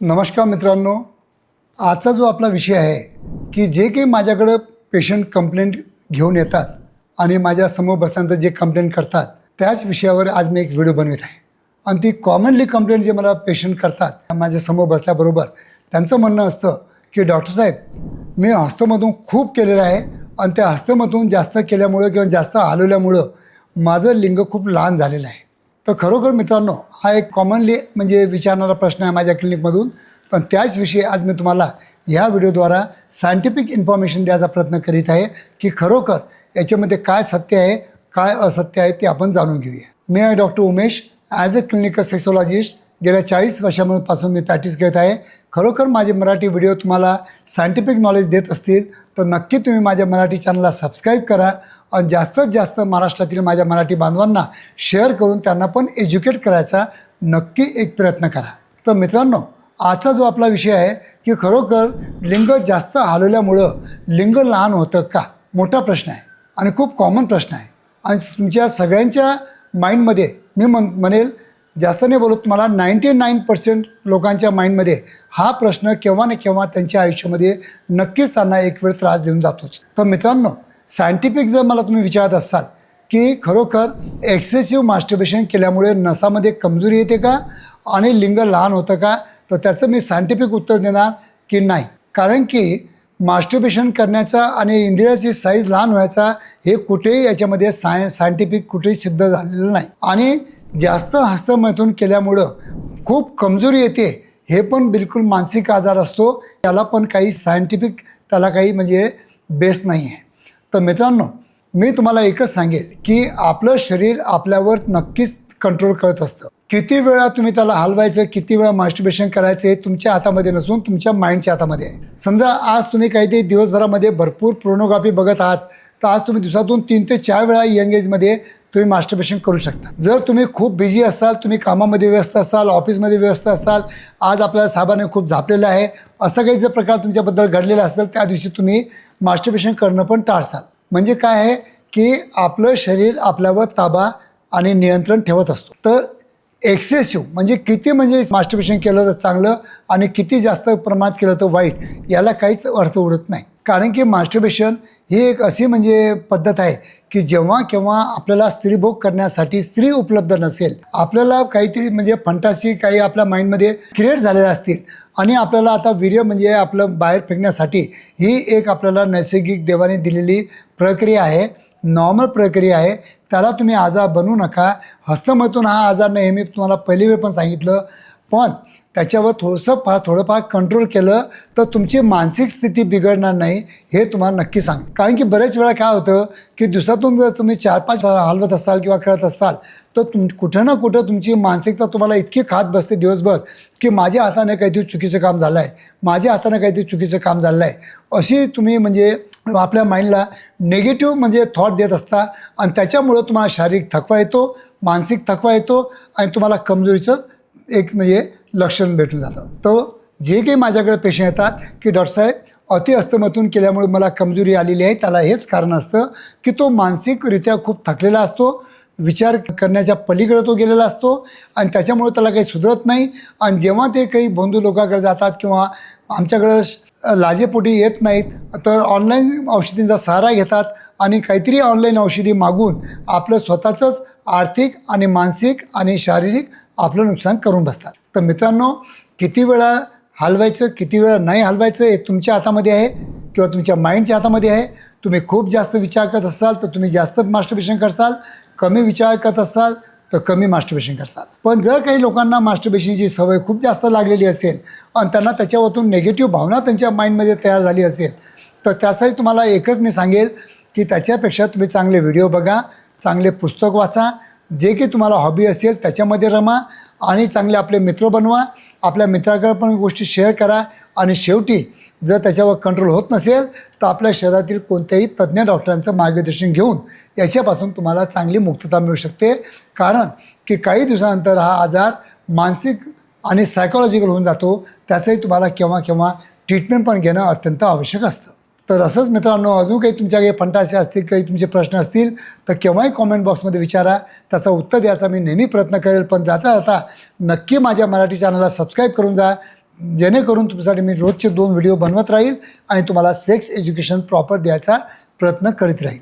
नमस्कार मित्रांनो. आजचा जो आपला विषय आहे की जे काही माझ्याकडं पेशंट कंप्लेंट घेऊन येतात आणि माझ्यासमोर बसल्यानंतर जे कंप्लेंट करतात त्याच विषयावर आज मी एक व्हिडिओ बनवित आहे. आणि ती कॉमनली कंप्लेंट जे मला पेशंट करतात माझ्यासमोर बसल्याबरोबर त्यांचं म्हणणं असतं की डॉक्टर साहेब मी हस्तमधून खूप केलेलं आहे आणि त्या हस्तमधून जास्त केल्यामुळं किंवा जास्त हलवल्यामुळं माझं लिंग खूप लहान झालेलं आहे. तर खरोखर मित्रांनो हा एक कॉमनली म्हणजे विचारणारा प्रश्न आहे माझ्या क्लिनिकमधून. पण त्याचविषयी आज मी तुम्हाला ह्या व्हिडिओद्वारा सायंटिफिक इन्फॉर्मेशन द्यायचा प्रयत्न करीत आहे की खरोखर याच्यामध्ये काय सत्य आहे काय असत्य आहे ते आपण जाणून घेऊया. मी आहे doctor Umesh. As a clinical sexologist गेल्या चाळीस वर्षांपासून मी प्रॅक्टिस करत आहे. खरोखर माझे मराठी व्हिडिओ तुम्हाला सायंटिफिक नॉलेज देत असतील तर नक्की तुम्ही माझ्या मराठी चॅनलला सबस्क्राईब करा. जास्तीत जास्त महाराष्ट्रातील माझ्या मराठी बांधवांना शेअर करून त्यांना पण एज्युकेट करायचा नक्की एक प्रयत्न करा. तर मित्रांनो आजचा जो आपला विषय आहे की खरोखर लिंग जास्त हलवल्यामुळं लिंग लहान होतं का? मोठा प्रश्न आहे आणि खूप कॉमन प्रश्न आहे. आणि तुमच्या सगळ्यांच्या माइंडमध्ये मी म्हण म्हणेल जास्त नाही बोलत तुम्हाला नाईंटी नाईन पर्सेंट लोकांच्या माइंडमध्ये हा प्रश्न केव्हा ना केव्हा त्यांच्या आयुष्यामध्ये नक्कीच त्यांना एक वेळ त्रास देऊन जातोच. तर मित्रांनो सायंटिफिक जर मला तुम्ही विचारत असाल की खरोखर एक्सेसिव्ह मास्टर्बेशन केल्यामुळे नसामध्ये कमजोरी येते का आणि लिंग लहान होतं का तर त्याचं मी सायंटिफिक उत्तर देणार की नाही. कारण की मास्टर्बेशन करण्याचा आणि इंद्रियाची साईज लहान व्हायचा हे कुठेही याच्यामध्ये साय सायंटिफिक कुठेही सिद्ध झालेलं नाही. आणि जास्त हस्तमैथून केल्यामुळं खूप कमजोरी येते हे पण बिलकुल मानसिक आजार असतो. त्याला पण काही सायंटिफिक त्याला काही म्हणजे बेस नाही आहे तर मित्रांनो मी तुम्हाला एकच सांगेल की आपलं शरीर आपल्यावर नक्कीच कंट्रोल करत असतं. किती वेळा तुम्ही त्याला हलवायचं किती वेळा मास्टर्बेशन करायचं हे तुमच्या हातामध्ये नसून तुमच्या माइंडच्या हातामध्ये आहे. समजा आज तुम्ही काहीतरी दिवसभरामध्ये भरपूर प्रोनोग्राफी बघत आहात तर आज तुम्ही दिवसातून तीन ते चार वेळा यंग एजमध्ये तुम्ही मास्टर्बेशन करू शकता. जर तुम्ही खूप बिझी असाल तुम्ही कामामध्ये व्यस्त असाल ऑफिसमध्ये व्यस्त असाल आज आपल्याला साहेबाने खूप झापलेलं आहे असं काही जर प्रकार तुमच्याबद्दल घडलेला असेल त्या दिवशी तुम्ही मास्टरपेशन करणं पण टाळसाल. म्हणजे काय आहे की आपलं शरीर आपल्यावर ताबा आणि नियंत्रण ठेवत असतो. तर एक्सेसिव्ह म्हणजे किती म्हणजे मास्टरपेशन केलं तर चांगलं आणि किती जास्त प्रमाणात केलं तर वाईट याला काहीच अर्थ उरत नाही. कारण की मास्टरबेशन ही एक अशी म्हणजे पद्धत आहे की जेव्हा केव्हा आपल्याला स्त्रीभोग करण्यासाठी स्त्री उपलब्ध नसेल आपल्याला काहीतरी म्हणजे फंटासी काही आपल्या माइंडमध्ये क्रिएट झालेल्या असतील आणि आपल्याला आता वीर्य म्हणजे आपलं बाहेर फेकण्यासाठी ही एक आपल्याला नैसर्गिक देवाने दिलेली प्रक्रिया आहे नॉर्मल प्रक्रिया आहे. त्याला तुम्ही आजार बनवू नका. हस्तमतून हा आजार नेहमी तुम्हाला पहिली वेळ पण सांगितलं. पण त्याच्यावर थोडंसं फार थोडंफार कंट्रोल केलं तर तुमची मानसिक स्थिती बिघडणार नाही हे तुम्हाला नक्की सांग कारण की बरेच वेळा काय होतं की दिवसातून जर तुम्ही चार पाच हलवत असाल किंवा करत असाल तर तुम कुठं ना कुठं तुमची मानसिकता तुम्हाला इतकी खात बसते दिवसभर की माझ्या हाताने काहीतरी चुकीचं काम झालं आहे माझ्या हाताने काहीतरी चुकीचं काम झालं आहे अशी तुम्ही म्हणजे आपल्या माइंडला निगेटिव्ह म्हणजे थॉट देत असता आणि त्याच्यामुळं तुम्हाला शारीरिक थकवा येतो मानसिक थकवा येतो आणि तुम्हाला कमजोरीचं एक म्हणजे लक्षण भेटून जातं. तर जे काही माझ्याकडे पेशंट येतात की डॉक्टर साहेब अति अस्तमतून केल्यामुळे मला कमजोरी आलेली आहे त्याला हेच कारण असतं की तो मानसिकरित्या खूप थकलेला असतो विचार करण्याच्या पलीकडे तो गेलेला असतो आणि त्याच्यामुळे त्याला काही सुधरत नाही आणि जेव्हा ते काही बंधू लोकांकडे जातात किंवा आमच्याकडं लाजेपोटी येत नाहीत तर ऑनलाईन औषधींचा सहारा घेतात आणि काहीतरी ऑनलाईन औषधी मागून आपलं स्वतःचंच आर्थिक आणि मानसिक आणि शारीरिक आपलं नुकसान करून बसतात. तर मित्रांनो किती वेळा हलवायचं किती वेळा नाही हलवायचं हे तुमच्या हातामध्ये आहे किंवा तुमच्या माइंडच्या हातामध्ये आहे. तुम्ही खूप जास्त विचार करत असाल तर तुम्ही जास्त मास्टरबेशन करसाल. कमी विचार करत असाल तर कमी मास्टरबेशन करसाल. पण जर काही लोकांना मास्टरबेशनची सवय खूप जास्त लागलेली असेल आणि त्यांना त्याच्यावरतून नेगेटिव्ह भावना त्यांच्या माइंडमध्ये तयार झाली असेल तर त्यासाठी तुम्हाला एकच मी सांगेल की त्याच्यापेक्षा तुम्ही चांगले व्हिडिओ बघा चांगले पुस्तक वाचा जे काही तुम्हाला हॉबी असेल त्याच्यामध्ये रमा आणि चांगले आपले मित्र बनवा. आपल्या मित्राकडे पण गोष्टी शेअर करा. आणि शेवटी जर त्याच्यावर कंट्रोल होत नसेल तर आपल्या शरीरातील कोणत्याही तज्ज्ञ डॉक्टरांचं मार्गदर्शन घेऊन याच्यापासून तुम्हाला चांगली मुक्तता मिळू शकते. कारण की काही दिवसानंतर हा आजार मानसिक आणि सायकोलॉजिकल होऊन जातो. त्याचंही तुम्हाला केव्हा केव्हा ट्रीटमेंट पण घेणं अत्यंत आवश्यक असतं. तर असंच मित्रांनो अजून काही तुमच्याकडे काही फंटासे असतील काही तुमचे प्रश्न असतील तर केव्हाही कॉमेंट बॉक्समध्ये विचारा. त्याचा उत्तर द्यायचा मी नेहमी प्रयत्न करेल पण जाता जाता नक्की माझ्या मराठी चॅनलला सबस्क्राईब करून जा. जेणेकरून तुमच्यासाठी मी रोजचे दोन व्हिडिओ बनवत राहील आणि तुम्हाला सेक्स एज्युकेशन प्रॉपर द्यायचा प्रयत्न करीत राहील.